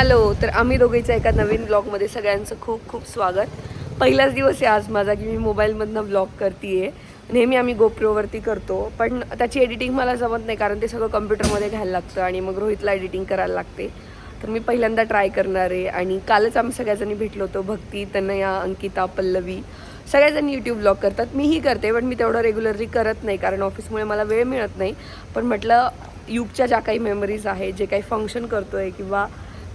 Hello तर आम्ही दोघीच्या एका नवीन ब्लॉगमध्ये सगळ्यांचं खूप खूप स्वागत. पहिलाच दिवस आहे आज माझा की मी मोबाईलमधनं ब्लॉग करते नेहमी आम्ही गोप्रोवरती करतो पण त्याची एडिटिंग मला जमत नाही कारण ते सगळं कम्प्युटरमध्ये घ्यायला लागतं आणि मग रोहितला एडिटिंग करायला लागते. तर मी पहिल्यांदा ट्राय करणार आहे आणि कालच आम्ही सगळ्याजणी भेटलो होतो भक्ती तनया अंकिता पल्लवी. सगळ्याजणी यूट्यूब ब्लॉग करतात. मीही करते पण मी तेवढं रेग्युलरली करत नाही कारण ऑफिसमुळे मला वेळ मिळत नाही. पण म्हटलं युगच्या ज्या काही मेमरीज आहेत जे काही फंक्शन करतो आहे किंवा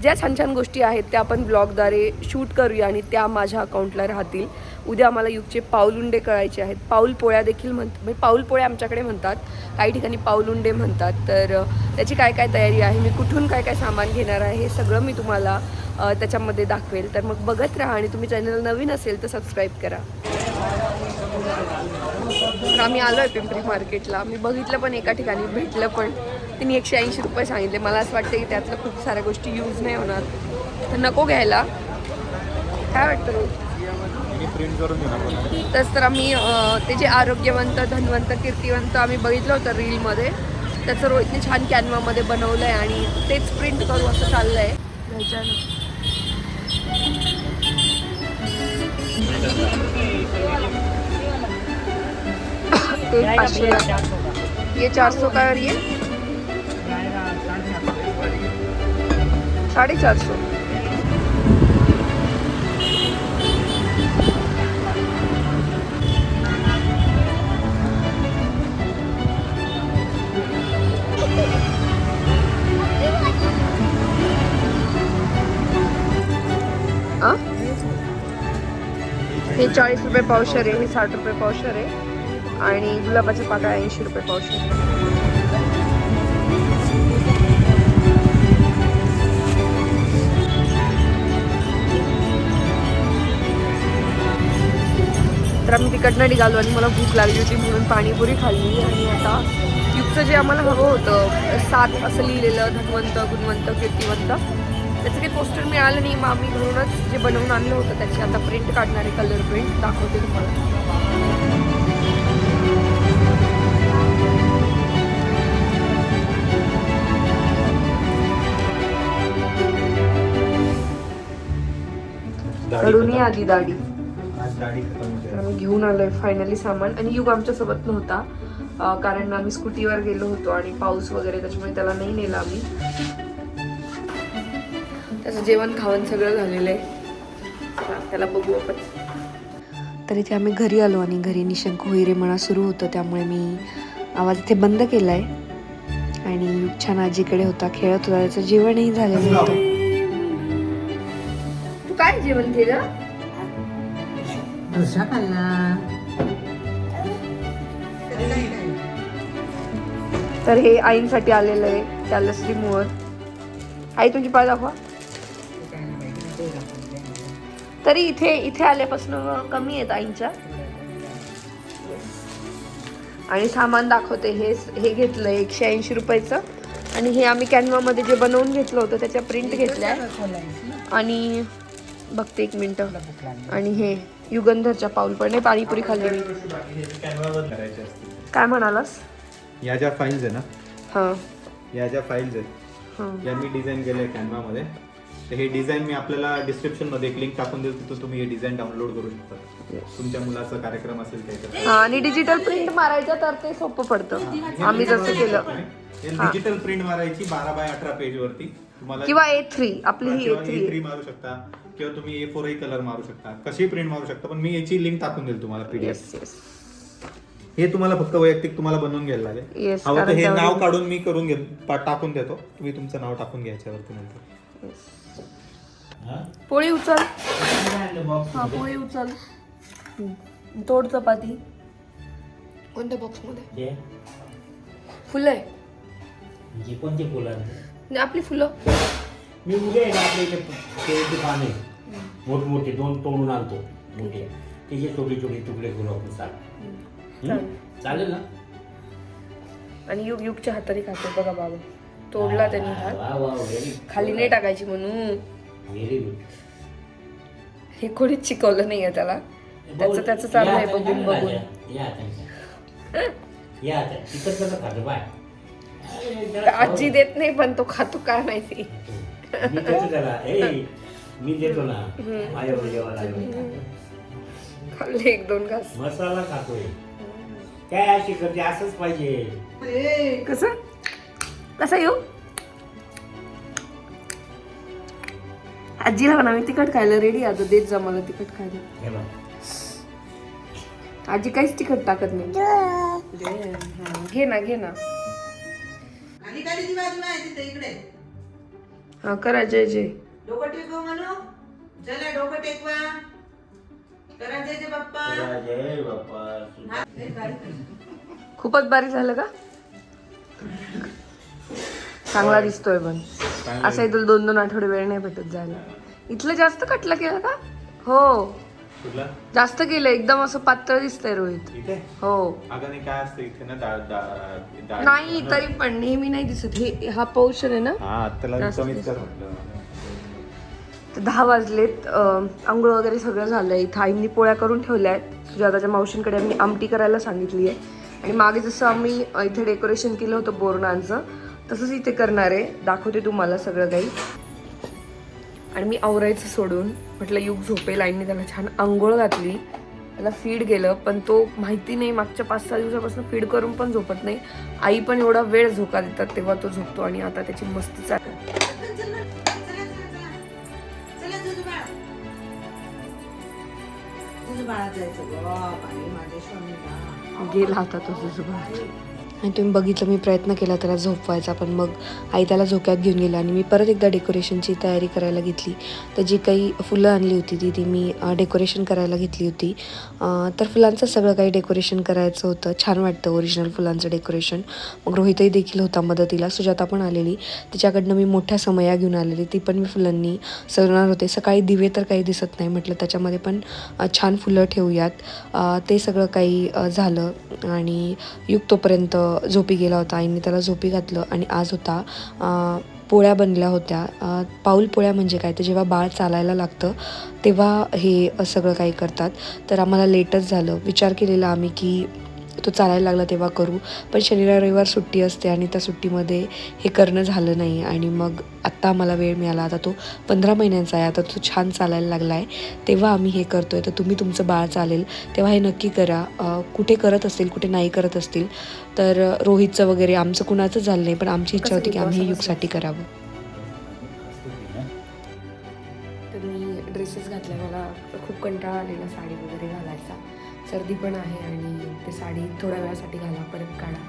ज्या छान छान गोष्टी आहेत त्या आपण ब्लॉगद्वारे शूट करूया आणि त्या माझ्या अकाउंटला राहतील. उद्या आम्हाला युगचे पाऊलुंडे कळायचे आहेत. पाऊल पोळ्या देखील म्हणतात म्हणजे पाऊल पोळ्या आमच्याकडे म्हणतात. काही ठिकाणी पाऊलुंडे म्हणतात. तर त्याची काय काय तयारी आहे? मी कुठून काय काय सामान घेणार आहे? हे सगळं मी तुम्हाला त्याच्यामध्ये दाखवेल. तर मग बघत राहा आणि तुम्ही चॅनल नवीन असेल तर सबस्क्राईब करा. तर आम्ही आलो आहे पिंपरी मार्केटला. मी बघितलं पण एका ठिकाणी भेटलं पण. त्यांनी एकशे ऐंशी रुपये सांगितले. मला असं वाटतं की त्यातलं खूप साऱ्या गोष्टी यूज नाही होणार. तर नको घ्यायला. काय वाटतं तस तर आम्ही ते जे आरोग्यवंत धनवंत कीर्तिवंत आम्ही बघितलं होतं रीलमध्ये. त्याचं रोहितने छान कॅनवामध्ये बनवलं आहे आणि तेच प्रिंट करू असं चाललं आहे. ये चार सौ का और ये. साढ़े चार सौ हे चाळीस रुपये पावशर आहे हे साठ रुपये पावशर आहे. आणि गुलाबाच्या पाकळ्या ऐंशी रुपये पावशर तर आम्ही तिकडनं निघालो आणि मला भूक लागली होती. म्हणून पाणीपुरी खाल्ली आणि आता युक्तचं जे आम्हाला हवं होतं सात असं लिहिलेलं धन्वंत गुणवंत कीर्तिवंत त्याचं काही पोस्टर मिळालं नाही. मग आम्ही घरूनच जे बनवून आणलं होतं त्याची आता प्रिंट काढणारे कलर प्रिंट दाखवते तुम्हाला. कडून ये आधी दाढी. आम्ही घेऊन आलोय फायनली सामान. आणि युग आमच्यासोबत नव्हता कारण आम्ही स्कूटीवर गेलो होतो आणि पाऊस वगैरे त्याच्यामुळे त्याला नाही नेलं आम्ही. त्याचं जेवण खावण सगळं झालेलं आहे. त्याला बघू आपण. तर इथे आम्ही घरी आलो आणि घरी निशंक होईरे म्हणा सुरू होतं त्यामुळे मी आवाज इथे बंद केलाय. आणि युग छान आजीकडे होता खेळत होता त्याचं जेवणही झालेलं होतं. तू काय जेवण केलं? डोसा खाल्ला तर हे आईंसाठी आलेलं आहे कॅलस रिमूव्हर आई तुझी पाय दाखवा. तरी इथे इथे आल्यापासून कमी आहेत आईंच्या. आणि सामान दाखवते हे हे घेतलं एकशे ऐंशी रुपयाचं. आणि हे आम्ही कॅनवामध्ये जे बनवून घेतलं होतं त्याच्या प्रिंट घेतल्या. आणि बघते एक मिनटं. आणि हे युगंधरच्या पाऊल पण पाणीपुरी खाल्ली मी. काय म्हणालास? या ज्या फाईल्स आहे ना हां. या ज्या फाईल्स आहेत हां. या मी डिझाईन केले कॅनवामध्ये तर हे डिझाईन मी आपल्याला डिस्क्रिप्शनमध्ये एक लिंक टाकून देतो तिथं तुम्ही हे डिझाईन डाउनलोड करू शकता. तुमच्या मुलाचा कार्यक्रम असेल हा आणि डिजिटल प्रिंट मारायचं तर ते सोपं पडतं. आम्ही जसं केलं. डिजिटल प्रिंट मारायची बारा बाय अठरा पेज वरती. तुम्हाला किंवा ए थ्री आपली ही ए थ्री थ्री मारू शकता किंवा तुम्ही ए फोर कलर मारू शकता. कशी प्रिंट मारू शकता पण मी याची लिंक टाकून देईल तुम्हाला पीडीएफ येस येस हे तुम्हाला फक्त वैयक्तिक तुम्हाला बनवून घ्यायला लागेल. Yes, हवं तर कारण हे नाव काढून मी करून घे पा- टाकून देतो. तुम्ही तुमचं नाव टाकून घ्यायच्या वरती नंतर. पोळी उचल. हा पोळी उचल. तोड चपाती. कोणत्या बॉक्समध्ये फुलं आहे. कोणते फुलं नाही, आपली फुलं. मी ना आपल्या इथे केळीची पाने मोठमोठे दोन तोडून आणतो. मोठे त्याचे छोटे छोटे तुकडे करू आपण चाल. चालेल. चालेल ना? आणि युग युगच्या हाताने खातो बघा बाबा. तोडला त्यांनी हात. खाली नाही टाकायची म्हणून. व्हेरी गुड हे कोणीच शिकवलं नाहीये त्याला. त्याचं त्याचं चाललंय बघून बघून. या आजी देत नाही पण तो खातो काय माहिती मी देतो ना. खाल्ले एक दोन घास. मसाला खातोय. काय अशी करते असंच पाहिजे. कसं? कसं येऊ? आजीला म्हणा मी तिखट खायला रेडी आता देत जा मला तिखट खायला. हे बघ. आजी काहीच तिखट टाकत नाही. दे, हा, घे ना घे ना. आणि काय ती बाजू आहे तिथे इकडे? हा करा जय जय. डोकं टेकव म्हणू. चला डोकं टेकवा. करा जय जय बाप्पा. जय बाप्पा. हा, लय बारीक आहे. खूपच बारीक झालं का? चांगला दिसतोय पण. असं इथं दोन दोन आठवडे वेळ नाही भेटत जायला. इथलं जास्त कटलं केलं का? हो. कुठला? जास्त केलं एकदम असं पातळ दिसतंय रोहित. इथे हो. अगं नाही काय असतं इथे ना डाळ डाळ- डाळ नाही तरी पण नेहमी नाही दिसत. हे हा पोर्शन आहे ना? हा त्याला जास्त कमीच कर म्हटलं. तर दहा वाजलेत. अं, आंघोळ वगैरे सगळं झालंय. इथं आईंनी पोळ्या करून ठेवल्या आहेत. सुजाताच्या मावशींकडे आम्ही आमटी करायला सांगितली आहे. आणि मागे जसं आम्ही अं, इथे डेकोरेशन केलं होतं बोरणांचं तसंच इथे करणार आहे दाखवते तुम्हाला सगळं काही आणि मी आवरायचं सोडून म्हटलं युग झोपेल आईने त्याला छान आंघोळ घातली त्याला फीड गेलं पण तो माहिती नाही मागच्या पाच सहा दिवसापासून फीड करून पण झोपत नाही आई पण एवढा वेळ झोका देतात तेव्हा तो झोपतो आणि आता त्याची मस्ती चालू आहे. चल, चल, चला, चला, चला. चला, तुझं बाळ. तुझं बाळात जायचं गं, बाई, माझ्या स्वामी बा. गेला आता तो जुजुबा आणि तुम्ही बघितलं मी प्रयत्न केला त्याला झोपवायचा पण मग आई त्याला झोक्यात घेऊन गेला आणि मी परत एकदा डेकोरेशनची तयारी करायला घेतली. तर जी काही फुलं आणली होती ती ती मी डेकोरेशन करायला घेतली होती. तर फुलांचं सगळं काही डेकोरेशन करायचं होतं. छान वाटतं ओरिजिनल फुलांचं डेकोरेशन. मग रोहितही देखील होता मदतीला सुजाता पण आलेली. तिच्याकडनं मी मोठ्या समया घेऊन आलेली. ती पण मी फुलांनी सजवणार होते. सकाळी दिवे तर काही दिसत नाही म्हटलं त्याच्यामध्ये पण छान फुलं ठेवूयात. ते सगळं काही झालं आणि युग तोपर्यंत झोपी गेला होता. आईने त्याला झोपी घातलं आणि आज होता. पोळ्या बनल्या होत्या. पाऊल पोळ्या म्हणजे काय? तर जेव्हा बाळ चालायला लागतं तेव्हा हे सगळं काही करतात. तर आम्हाला लेटच झालं. विचार केलेला आम्ही की तो चालायला लागला तेव्हा करू. पण शनिवार रविवार सुट्टी असते आणि त्या सुट्टीमध्ये हे करणं झालं नाही. आणि मग आत्ता आम्हाला वेळ मिळाला. आता तो पंधरा महिन्यांचा आहे. आता तो छान चालायला लागला आहे तेव्हा आम्ही हे करतोय. तर तुम्ही तुमचं बाळ चालेल. तेव्हा हे नक्की करा. कुठे करत असतील कुठे नाही करत असतील तर रोहितचं वगैरे आमचं कुणाचं झालं नाही पण आमची इच्छा होती की आम्ही हे युगसाठी करावं. तर मी ड्रेसेस घातल्या मला खूप कंटाळा आलेला साडी वगैरे घालायचा. सर्दी पण आहे आणि साडी थोड्या वेळासाठी घाला परत काढा.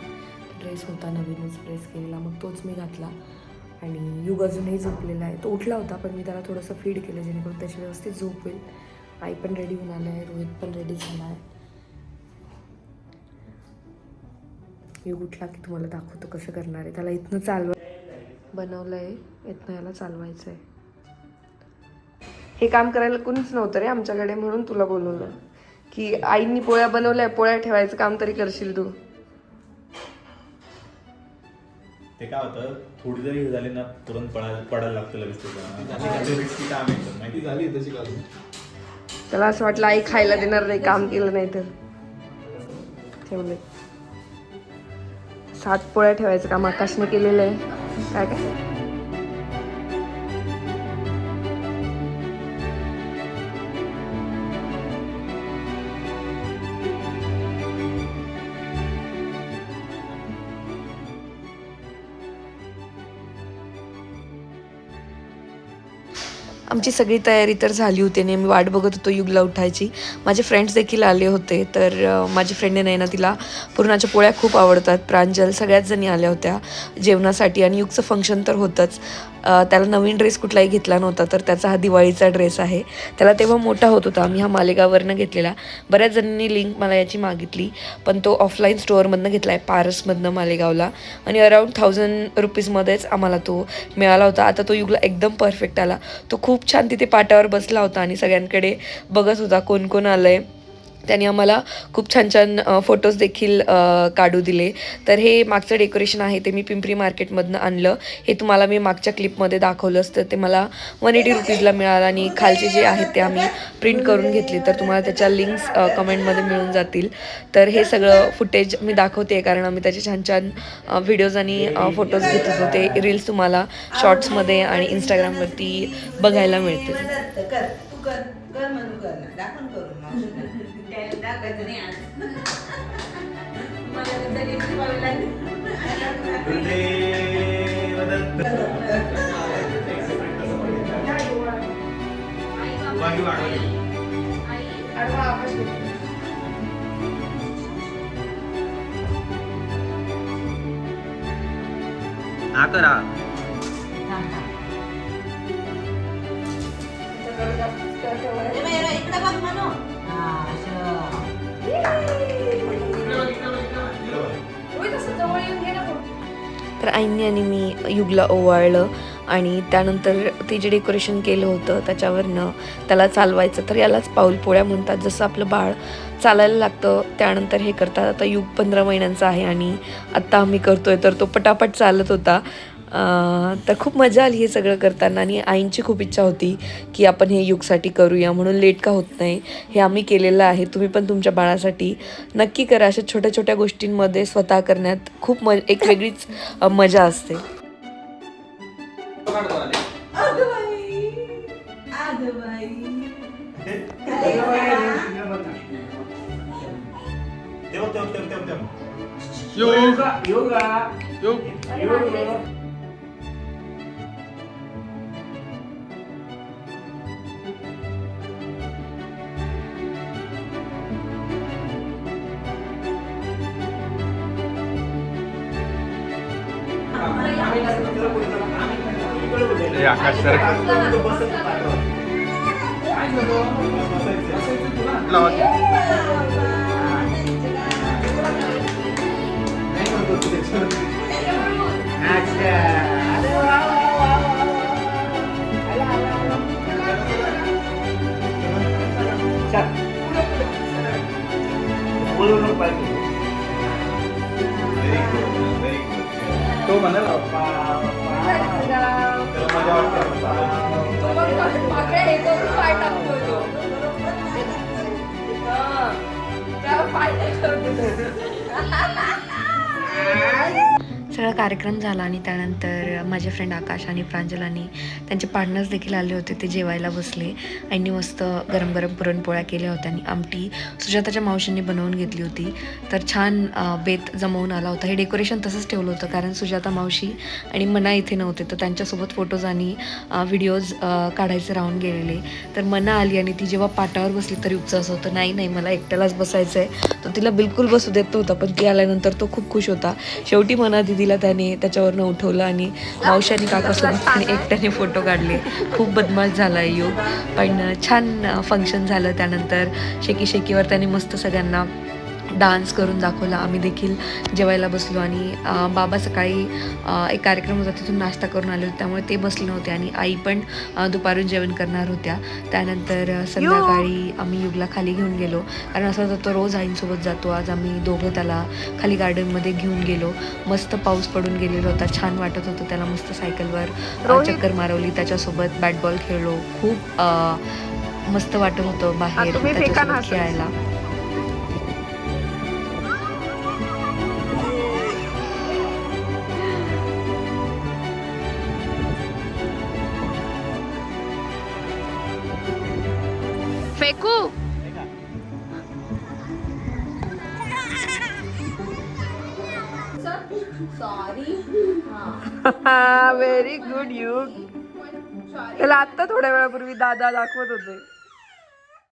ड्रेस होता नवीनच ड्रेस केलेला. मग तोच मी घातला. आणि युग अजूनही झोपलेला आहे. तो उठला होता पण मी त्याला थोडंसं फीड केलं जेणेकरून त्याची व्यवस्थित झोप होईल. आई पण रेडी होऊन आला आहे रोहित पण रेडी झाला आहे. युग उठला की तुम्हाला दाखवतो कसं करणार आहे. त्याला इथनं चालवा बनवलं आहे इथनं याला चालवायचं आहे हे काम करायला कोणीच नव्हतं रे आमच्याकडे म्हणून तुला बोलवलं. की आईंनी पोळ्या बनवल्या पोळ्या ठेवायचं काम तरी करशील तू. ते काय होतं थोडी जरी हे झाली ना तुरंत पडायला पडायला लागतं लगेच तुला रिस्की काम एकदम माहिती? झाली तशी काढून त्याला असं वाटलं आई खायला देणार नाही काम केलं नाही तर. ठेवले सात पोळ्या ठेवायचं काम आकाशने केलेलं आहे. काय काय? आमची सगळी तयारी तर झाली होती आणि आम्ही वाट बघत होतो युगला उठायची. माझे फ्रेंड्स देखील आले होते तर माझी फ्रेंडने नाही ना तिला. पुरणाच्या पोळ्या खूप आवडतात प्रांजल सगळ्याच जणी आल्या होत्या जेवणासाठी आणि युगचं फंक्शन तर होतंच. त्याला नवीन ड्रेस कुठलाही घेतला नव्हता तर त्याचा हा दिवाळीचा ड्रेस आहे. त्याला तेव्हा मोठा होत होता आम्ही हा मालेगाववरनं घेतलेला. बऱ्याच जणांनी लिंक मला याची मागितली पण तो ऑफलाईन स्टोअरमधनं घेतला आहे पारसमधनं मालेगावला. आणि अराऊंड थाउजंड रुपीजमध्येच आम्हाला तो मिळाला होता. आता तो युगला एकदम परफेक्ट आला. तो खूप छान तिथे पाटावर बसला होता आणि सगळ्यांकडे बघत होता कोण कोण आलं आहे त्यांनी आम्हाला खूप छान छान फोटोज देखील काढू दिले. तर हे मागचं डेकोरेशन आहे ते मी पिंपरी मार्केटमधनं आणलं. हे तुम्हाला मी मागच्या क्लिपमध्ये दाखवलं असतं. ते मला वन एटी रुपीजला मिळालं आणि खालचे जे आहेत ते आम्ही प्रिंट करून घेतले. तर तुम्हाला त्याच्या लिंक्स कमेंटमध्ये मिळून जातील. तर हे सगळं फुटेज मी दाखवते कारण आम्ही त्याचे छान छान व्हिडिओज आणि फोटोज घेत होतो. ते रील्स तुम्हाला शॉर्ट्समध्ये आणि इंस्टाग्रामवरती बघायला मिळतील. मदत कर तू कर कर म्हणून कर ना दाखवून करून मावशीला. त्याला दाखवायचं नाही आज मला लागली. हे तर आईंनी आणि मी युगला ओवाळलं आणि त्यानंतर ते जे डेकोरेशन केलं होतं त्याच्यावरनं त्याला चालवायचं तर यालाच पाऊलपोळ्या म्हणतात. जसं आपलं बाळ चालायला लागतं त्यानंतर हे करतात. आता युग पंधरा महिन्यांचा आहे आणि आत्ता आम्ही करतोय तर तो पटापट चालत होता. तर खूप मजा आली हे सगळं करताना आणि आईंची खूप इच्छा होती की आपण हे युगसाठी करूया म्हणून लेट का होत नाही. हे आम्ही केलेलं आहे. तुम्ही पण तुमच्या बाळासाठी नक्की करा. अशा छोट्या छोट्या गोष्टींमध्ये स्वतः करण्यात खूप म एक वेगळीच मजा असते. योगा. योगा. आकाश सर बोलू सगळा कार्यक्रम झाला आणि त्यानंतर माझे फ्रेंड आकाश आणि प्रांजलानी त्यांचे पार्टनर्स देखील आले होते ते जेवायला बसले. आणि मस्त गरम गरम पुरणपोळ्या केल्या होत्या आणि आमटी सुजाताच्या मावशींनी बनवून घेतली होती. तर छान बेत जमवून आला होता. हे डेकोरेशन तसंच ठेवलं होतं कारण सुजाता मावशी आणि मना इथे नव्हते. तर त्यांच्यासोबत फोटोज आणि व्हिडिओज काढायचे राहून गेलेले. तर मना आली आणि ती जेव्हा पाटावर बसली तरी उपचं असं होतं नाही नाही मला एकट्यालाच बसायचं आहे तिला बिलकुल बसू देत नव्हता पण ती आल्यानंतर तो खूप खुश होता. शेवटी मना दिदीला त्याने त्याच्यावरनं उठवलं आणि मावशानी काकासोबत त्याने एकट्याने फोटो काढले. खूप बदमाश झाला योग पण छान फंक्शन झालं त्यानंतर. शेकी शेकीवर त्याने मस्त सगळ्यांना डान्स करून दाखवला. आम्ही देखील जेवायला बसलो आणि बाबा सकाळी एक कार्यक्रम होता तिथून नाश्ता करून आले होते. त्यामुळे ते बसले नव्हते आणि आई पण दुपारून जेवण करणार होत्या. त्यानंतर संध्याकाळी आम्ही युगला खाली घेऊन गेलो. कारण असं होतं तो रोज आईंसोबत जातो. आज आम्ही दोघं त्याला खाली गार्डनमध्ये घेऊन गेलो. मस्त पाऊस पडून गेलेला होता. छान वाटत होतं. त्याला मस्त सायकलवर चक्कर मारवली. त्याच्यासोबत बॅट बॉल खेळलो. खूप मस्त वाटत होतं बाहेर त्याच्यासोबत खेळायला. फेकू व्हेरी गुड युग त्याला आत्ता थोड्या वेळापूर्वी दादा दाखवत होते.